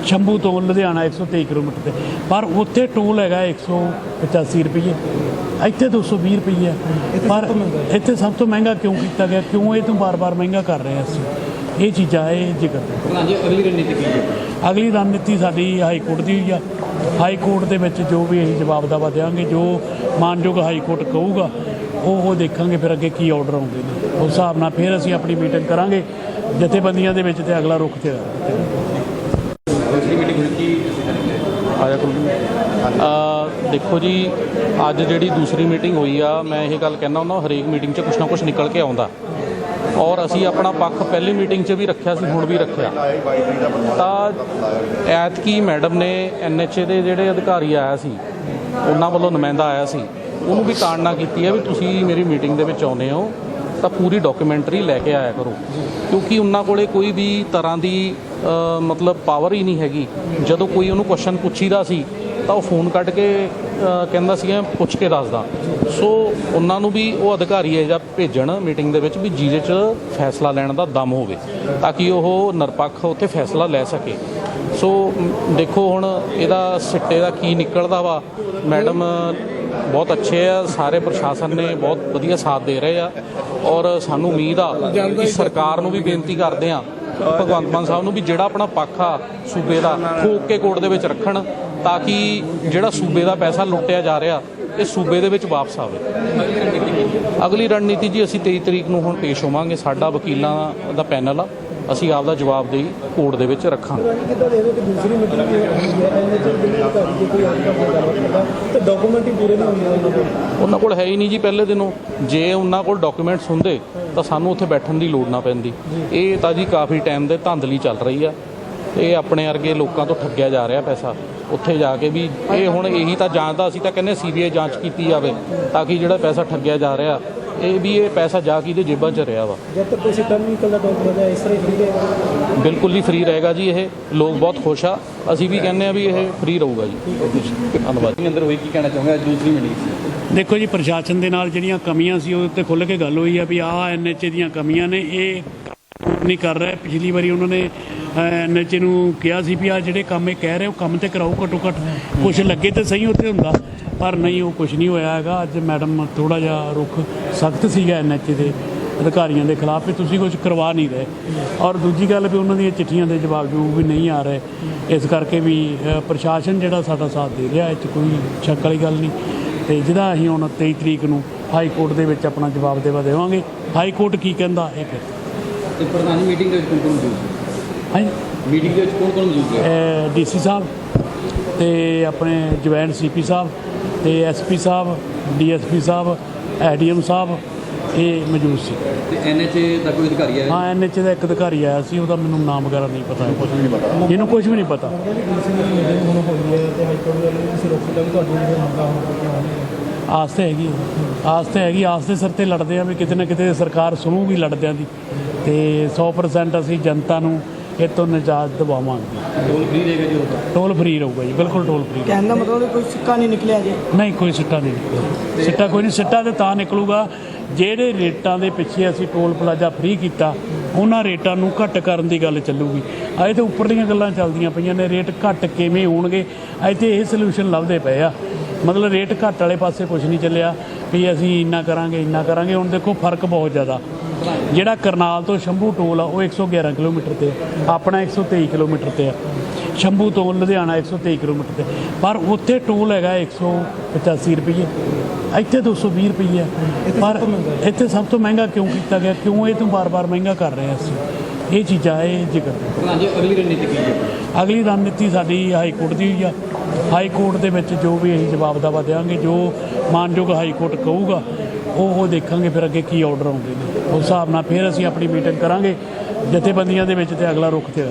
Speaker 4: ਸ਼ੰਭੂ ਤੋਂ ਲੁਧਿਆਣਾ 123 ਕਿਲੋਮੀਟਰ ਤੇ। ਪਰ ਉੱਥੇ ਟੋਲ ਹੈਗਾ 185 ਰੁਪਏ ਇੱਥੇ 220 ਰੁਪਏ ਆ। ਪਰ ਇੱਥੇ ਸਭ ਤੋਂ ਮਹਿੰਗਾ ਕਿਉਂ ਕੀਤਾ ਗਿਆ? ਕਿਉਂ ਇਹ ਤੋਂ ਬਾਰ-ਬਾਰ ਮਹਿੰਗਾ ਕਰ ਰਹੇ ਆ ਅਸੀਂ? ਇਹ ਚੀਜ਼ਾਂ ਇਹ ਜ਼ਿਕਰ।
Speaker 3: ਪ੍ਰਧਾਨ ਜੀ ਅਗਲੀ ਰਣਨੀਤੀ ਕੀ ਹੈ?
Speaker 4: ਅਗਲੀ ਰਣਨੀਤੀ ਸਾਡੀ ਹਾਈ ਕੋਰਟ ਦੀ ਹੋਈ ਆ। ਹਾਈ ਕੋਰਟ ਦੇ ਵਿੱਚ ਜੋ ਵੀ ਅਸੀਂ ਜਵਾਬ ਦਾਵਾ ਦੇਵਾਂਗੇ ਜੋ ਮਾਨਯੋਗ ਹਾਈ ਕੋਰਟ ਕਹੂਗਾ ਉਹ ਉਹ ਦੇਖਾਂਗੇ ਫਿਰ ਅੱਗੇ ਕੀ ਆਰਡਰ ਆਉਂਦੇ ਨੇ। ਉਸ ਹਿਸਾਬ ਨਾਲ ਫਿਰ ਅਸੀਂ ਆਪਣੀ ਮੀਟਿੰਗ ਕਰਾਂਗੇ ਜਥੇਬੰਦੀਆਂ ਦੇ ਵਿੱਚ ਤੇ ਅਗਲਾ ਰੁਖ ਤੇ
Speaker 1: ਦੇਖੋ ਜੀ ਅੱਜ ਜਿਹੜੀ ਦੂਸਰੀ ਮੀਟਿੰਗ ਹੋਈ ਆ ਮੈਂ ਇਹ ਗੱਲ ਕਹਿਣਾ ਹੁੰਦਾ ਹਰੇਕ ਮੀਟਿੰਗ 'ਚ ਕੁਛ ਨਾ ਕੁਛ ਨਿਕਲ ਕੇ ਆਉਂਦਾ। ਔਰ ਅਸੀਂ ਆਪਣਾ ਪੱਖ ਪਹਿਲੀ ਮੀਟਿੰਗ 'ਚ ਵੀ ਰੱਖਿਆ ਸੀ ਹੁਣ ਵੀ ਰੱਖਿਆ। ਤਾਂ ਐਤਕੀ ਮੈਡਮ ਨੇ ਐਨਐਚਏ ਦੇ ਜਿਹੜੇ ਅਧਿਕਾਰੀ ਆਇਆ ਸੀ ਉਹਨਾਂ ਵੱਲੋਂ ਨੁਮਾਇੰਦਾ ਆਇਆ ਸੀ ਉਹਨੂੰ ਵੀ ਤਾੜਨਾ ਕੀਤੀ ਹੈ ਵੀ ਤੁਸੀਂ ਮੇਰੀ ਮੀਟਿੰਗ ਦੇ ਵਿੱਚ ਆਉਨੇ ਹੋ। ਤਾਂ ਪੂਰੀ ਡਾਕੂਮੈਂਟਰੀ ਲੈ ਕੇ ਆਇਆ ਕਰੋ। ਕਿਉਂਕਿ ਉਹਨਾਂ ਕੋਲੇ ਕੋਈ ਵੀ ਤਰ੍ਹਾਂ ਦੀ ਮਤਲਬ ਪਾਵਰ ਹੀ ਨਹੀਂ ਹੈਗੀ। ਜਦੋਂ ਕੋਈ ਉਹਨੂੰ ਕੁਐਸਚਨ ਪੁੱਛੀਦਾ ਸੀ, ਤਾਂ ਉਹ ਫੋਨ ਕੱਢ ਕੇ ਕਹਿੰਦਾ ਸੀ ਪੁੱਛ ਕੇ ਦੱਸਦਾ ਸੋ ਉਹਨਾਂ ਨੂੰ ਵੀ ਉਹ ਅਧਿਕਾਰੀ ਹੈ ਜਾਂ ਭੇਜਣ ਮੀਟਿੰਗ ਦੇ ਵਿੱਚ ਵੀ ਜਿਹਦੇ 'ਚ ਫੈਸਲਾ ਲੈਣ ਦਾ ਦਮ ਹੋਵੇ, ਤਾਂ ਕਿ ਉਹ ਨਿਰਪੱਖ ਉੱਥੇ ਫੈਸਲਾ ਲੈ ਸਕੇ। ਸੋ ਦੇਖੋ ਹੁਣ ਇਹਦਾ ਸਿੱਟੇ ਦਾ ਕੀ ਨਿਕਲਦਾ ਵਾ। ਮੈਡਮ, ਬਹੁਤ ਅੱਛੇ ਆ, ਸਾਰੇ ਪ੍ਰਸ਼ਾਸਨ ਨੇ ਬਹੁਤ ਵਧੀਆ ਸਾਥ ਦੇ ਰਹੇ ਆ। ਔਰ ਸਾਨੂੰ ਉਮੀਦ ਆ ਕਿ ਸਰਕਾਰ ਨੂੰ ਵੀ ਬੇਨਤੀ ਕਰਦੇ ਆ, ਭਗਵੰਤ ਮਾਨ ਸਾਹਿਬ ਨੂੰ ਵੀ ਜਿਹੜਾ ਆਪਣਾ ਪੱਖ ਆ ਸੂਬੇ ਦਾ ਠੋਕ ਕੇ ਕੋਰਟ ਦੇ ਵਿੱਚ ਰੱਖਣ ਤਾਂ ਕਿ ਜਿਹੜਾ ਸੂਬੇ ਦਾ ਪੈਸਾ ਲੁੱਟਿਆ ਜਾ ਰਿਹਾ, ਇਹ ਸੂਬੇ ਦੇ ਵਿੱਚ ਵਾਪਸ ਆਵੇ। ਅਗਲੀ ਰਣਨੀਤੀ ਜੀ, ਅਸੀਂ 23 ਤਰੀਕ ਨੂੰ ਹੁਣ ਪੇਸ਼ ਹੋਵਾਂਗੇ, ਸਾਡਾ ਵਕੀਲਾਂ ਦਾ ਪੈਨਲ ਆ। ਅਸੀਂ ਆਪਦਾ ਜਵਾਬ ਦੇਈ ਕੋਰਟ ਦੇ ਵਿੱਚ ਰੱਖਾਂਗੇ।
Speaker 2: ਕਿੱਦਾਂ ਦੇਖਦੇ ਕਿ ਦੂਸਰੀ ਮੀਟਿੰਗ ਹੋਈ ਹੈ ਐਨਐਚਐਲ ਦੇ ਅਧਿਕਾਰੀ ਜੇ ਕੋਈ ਅੱਜ ਦਾ ਗੱਲਬਾਤ ਕਰਦਾ ਤੇ ਡਾਕੂਮੈਂਟ ਹੀ ਪੂਰੇ ਨਹੀਂ ਹੁੰਦੇ ਉਹਨਾਂ ਕੋਲ।
Speaker 1: ਉਹਨਾਂ ਕੋਲ ਹੈ ਹੀ ਨਹੀਂ ਜੀ ਪਹਿਲੇ ਦਿਨੋਂ। ਜੇ ਉਹਨਾਂ ਕੋਲ ਡਾਕੂਮੈਂਟਸ ਹੁੰਦੇ ਤਾਂ ਸਾਨੂੰ ਉੱਥੇ ਬੈਠਣ ਦੀ ਲੋੜ ਨਾ ਪੈਂਦੀ। ਇਹ ਤਾਂ ਜੀ ਕਾਫੀ ਟਾਈਮ ਦੇ ਧਾਂਦਲੀ ਚੱਲ ਰਹੀ ਆ। ਇਹ ਆਪਣੇ ਵਰਗੇ ਲੋਕਾਂ ਤੋਂ ਠੱਗਿਆ ਜਾ ਰਿਹਾ ਪੈਸਾ। ਉੱਥੇ ਜਾ ਕੇ ਵੀ ਇਹ ਹੁਣ ਇਹੀ ਤਾਂ ਜਾਂਚਦਾ ਅਸੀਂ ਤਾਂ ਕਹਿੰਦੇ ਸੀਬੀਆਈ ਜਾਂਚ ਕੀਤੀ ਜਾਵੇ ਤਾਂ ਕਿ ਜਿਹੜਾ ਪੈਸਾ ਠੱਗਿਆ ਜਾ ਰਿਹਾ ਇਹ ਵੀ ਇਹ ਪੈਸਾ ਜਾ ਕੇ ਇਹਦੇ ਜੇਬਾਂ 'ਚ ਰਿਹਾ ਵਾ।
Speaker 2: ਜਦ ਤੱਕ ਕੋਈ ਸਿੱਟਾ ਨਹੀਂ ਨਿਕਲਦਾ ਡਾਕਟਰ ਦਾ ਇਸ ਤਰ੍ਹਾਂ ਹੀ ਠੀਕ ਹੈ
Speaker 1: ਬਿਲਕੁਲ ਹੀ ਫ੍ਰੀ ਰਹੇਗਾ ਜੀ ਇਹ ਲੋਕ ਬਹੁਤ ਖੁਸ਼ ਆ। ਅਸੀਂ ਵੀ ਕਹਿੰਦੇ ਆ ਵੀ ਇਹ ਫ੍ਰੀ ਰਹੂਗਾ ਜੀ। ਧੰਨਵਾਦ।
Speaker 3: ਅੰਦਰ ਹੋਈ ਕੀ ਕਹਿਣਾ ਚਾਹੁੰਗਾ? ਅੱਜ ਦੂਸਰੀ ਮੀਟਿੰਗ ਸੀ।
Speaker 4: ਦੇਖੋ ਜੀ ਪ੍ਰਸ਼ਾਸਨ ਦੇ ਨਾਲ ਜਿਹੜੀਆਂ ਕਮੀਆਂ ਸੀ ਉਹ ਉੱਤੇ ਖੁੱਲ੍ਹ ਕੇ ਗੱਲ ਹੋਈ ਆ ਵੀ ਆਹ ਐਨਐਚਏ ਦੀਆਂ ਕਮੀਆਂ ਨੇ ਇਹ ਨਹੀਂ ਕਰ ਰਿਹਾ। ਪਿਛਲੀ ਵਾਰੀ ਉਹਨਾਂ ਨੇ ਐਨਐਚਏ ਨੂੰ ਕਿਹਾ ਸੀ ਵੀ ਆ ਜਿਹੜੇ ਕੰਮ ਇਹ ਕਹਿ ਰਹੇ, ਉਹ ਕੰਮ ਤੇ ਕਰਾਓ ਘੱਟੋ ਘੱਟ ਕੁਝ ਲੱਗੇ ਤੇ ਸਹੀ ਉੱਥੇ ਹੁੰਦਾ, ਪਰ ਨਹੀਂ, ਉਹ ਕੁਝ ਨਹੀਂ ਹੋਇਆ ਹੈਗਾ। ਅੱਜ ਮੈਡਮ ਥੋੜਾ ਜਿਹਾ ਰੁਖ ਸਖਤ ਸੀਗਾ ਐਨਐਚਏ ਦੇ ਅਧਿਕਾਰੀਆਂ ਦੇ ਖਿਲਾਫ, ਵੀ ਤੁਸੀਂ ਕੁਝ ਕਰਵਾ ਨਹੀਂ ਰਹੇ। ਔਰ ਦੂਜੀ ਗੱਲ ਵੀ ਉਹਨਾਂ ਦੀਆਂ ਚਿੱਠੀਆਂ ਦੇ ਜਵਾਬ ਜੂਬ ਵੀ ਨਹੀਂ ਆ ਰਹੇ। ਇਸ ਕਰਕੇ ਵੀ ਪ੍ਰਸ਼ਾਸਨ ਜਿਹੜਾ ਸਾਡਾ ਸਾਥ ਦੇ ਰਿਹਾ, ਇਹ 'ਚ ਕੋਈ ਸ਼ੱਕ ਵਾਲੀ ਗੱਲ ਨਹੀਂ। ਤੇ ਜਿਹਦਾ ਅਸੀਂ ਹੁਣ 23 ਤਰੀਕ ਨੂੰ ਹਾਈ ਕੋਰਟ ਦੇ ਵਿੱਚ ਆਪਣਾ ਜਵਾਬ ਦੇਵਾ ਦੇਵਾਂਗੇ। ਹਾਈ ਕੋਰਟ ਕੀ ਕਹਿੰਦਾ, ਇਹ ਫਿਰ।
Speaker 3: ਤੇ ਪ੍ਰਧਾਨੀ ਮੀਟਿੰਗ ਦੇ ਵਿੱਚ ਕੌਣ ਕੌਣ ਮੌਜੂਦ ਸੀ
Speaker 4: ਹਾਂਜੀ।
Speaker 3: ਮੀਟਿੰਗ ਦੇ ਵਿੱਚ ਕੌਣ ਕੌਣ ਮੌਜੂਦ ਹੈ
Speaker 4: ਡੀਸੀ ਸਾਹਿਬ ਤੇ ਆਪਣੇ ਜੁਆਇੰਟ ਸੀਪੀ ਸਾਹਿਬ ਤੇ ਐਸਪੀ ਸਾਹਿਬ ਡੀਐਸਪੀ ਸਾਹਿਬ ਐਡੀਐਮ ਸਾਹਿਬ ਇਹ ਮੌਜੂਦ ਸੀ।
Speaker 3: ਤੇ ਐਨਐਚਏ ਦਾ ਕੋਈ ਅਧਿਕਾਰੀ ਹੈ
Speaker 4: ਹਾਂ ਐਨਐਚ ਦਾ ਇੱਕ ਅਧਿਕਾਰੀ ਆਇਆ ਸੀ ਉਹਦਾ ਮੈਨੂੰ ਨਾਮ ਵਗੈਰਾ ਨਹੀਂ ਪਤਾ ਕੁਝ ਵੀ ਨਹੀਂ ਪਤਾ। ਇਹਨੂੰ ਕੁਝ ਵੀ ਨਹੀਂ ਪਤਾ। ਆਸ ਤੇ ਹੈਗੀ। ਆਸ ਤੇ ਹੈਗੀ ਆਸ ਦੇ ਸਿਰ ਤੇ ਲੜਦੇ ਆ ਵੀ ਕਿਤੇ ਨਾ ਕਿਤੇ ਸਰਕਾਰ ਸੁਣੂਗੀ ਲੜਦਿਆਂ ਦੀ। ਤੇ 100% ਅਸੀਂ ਜਨਤਾ ਨੂੰ ਇਹ ਤੋਂ ਨਿਜਾਤ ਦਿਵਾਵਾਂਗੇ।
Speaker 3: ਟੋਲ ਫ੍ਰੀ ਰਹੇਗਾ ਜੀ
Speaker 4: ਟੋਲ ਫ੍ਰੀ ਰਹੂਗਾ ਜੀ ਬਿਲਕੁਲ ਟੋਲ ਫ੍ਰੀ
Speaker 5: ਕਹਿਣ ਦਾ ਮਤਲਬ ਕੋਈ ਸਿੱਕਾ ਨਹੀਂ ਨਿਕਲਿਆ ਜੀ।
Speaker 4: ਨਹੀਂ ਕੋਈ ਸਿੱਟਾ ਨਹੀਂ ਨਿਕਲਦਾ ਸਿੱਟਾ ਕੋਈ ਨਹੀਂ ਸਿੱਟਾ ਤੇ ਤਾਂ ਨਿਕਲੂਗਾ। ਜਿਹੜੇ ਰੇਟਾਂ ਦੇ ਪਿੱਛੇ ਅਸੀਂ ਟੋਲ ਪਲਾਜ਼ਾ ਫ੍ਰੀ ਕੀਤਾ ਉਹਨਾਂ ਰੇਟਾਂ ਨੂੰ ਘੱਟ ਕਰਨ ਦੀ ਗੱਲ ਚੱਲੂਗੀ। ਅਜੇ ਤੇ ਉੱਪਰਲੀਆਂ ਗੱਲਾਂ ਚੱਲਦੀਆਂ ਪਈਆਂ ਨੇ ਰੇਟ ਘੱਟ ਕਿਵੇਂ ਹੋਣਗੇ ਅਜੇ ਤੇ ਇਹ ਸੋਲੂਸ਼ਨ ਲੱਭਦੇ ਪਏ ਆ। ਮਤਲਬ ਰੇਟ ਘੱਟ ਵਾਲੇ ਪਾਸੇ ਕੁਝ ਨਹੀਂ ਚੱਲਿਆ ਵੀ ਅਸੀਂ ਇੰਨਾ ਕਰਾਂਗੇ ਇੰਨਾ ਕਰਾਂਗੇ। ਹੁਣ ਦੇਖੋ ਫ਼ਰਕ ਬਹੁਤ ਜ਼ਿਆਦਾ। ਜਿਹੜਾ ਕਰਨਾਲ ਤੋਂ ਸ਼ੰਭੂ ਟੋਲ ਆ ਉਹ 111 ਕਿਲੋਮੀਟਰ ਤੇ ਆ। ਆਪਣਾ 123 ਕਿਲੋਮੀਟਰ ਤੇ ਆ। ਸ਼ੰਭੂ ਤੋਂ ਲੁਧਿਆਣਾ 123 ਕਿਲੋਮੀਟਰ ਤੇ ਪਰ ਉੱਥੇ ਟੋਲ ਹੈਗਾ 185 ਰੁਪਏ ਇੱਥੇ 220 ਰੁਪਏ। ਪਰ ਇੱਥੇ ਸਭ ਤੋਂ ਮਹਿੰਗਾ ਕਿਉਂ ਕੀਤਾ ਗਿਆ? ਕਿਉਂ ਇਹ ਤੋਂ ਬਾਰ-ਬਾਰ ਮਹਿੰਗਾ ਕਰ ਰਹੇ ਹਾਂ ਅਸੀਂ? ਇਹ ਚੀਜ਼ਾਂ ਇਹ ਜ਼ਿਕਰ
Speaker 3: ਅਗਲੀ ਰਣਨੀਤੀ ਕੀ ਹੈ?
Speaker 4: ਅਗਲੀ ਰਣਨੀਤੀ ਸਾਡੀ ਹਾਈ ਕੋਰਟ ਦੀ ਹੋਈ ਆ। ਹਾਈ ਕੋਰਟ ਦੇ ਵਿੱਚ ਜੋ ਵੀ ਅਸੀਂ ਜਵਾਬ ਦਾਵਾ ਦੇਵਾਂਗੇ ਜੋ ਮਾਨਯੋਗ ਹਾਈ ਕੋਰਟ ਕਹੂਗਾ ਉਹ ਉਹ ਦੇਖਾਂਗੇ ਫਿਰ ਅੱਗੇ ਕੀ ਆਰਡਰ ਆਉਂਦੇ ਨੇ। ਉਸ ਹਿਸਾਬ ਨਾਲ ਫਿਰ ਅਸੀਂ ਆਪਣੀ ਮੀਟਿੰਗ ਕਰਾਂਗੇ, ਜਥੇਬੰਦੀਆਂ ਦੇ ਵਿੱਚ ਤੇ ਅਗਲਾ ਰੁਖ ਤੇ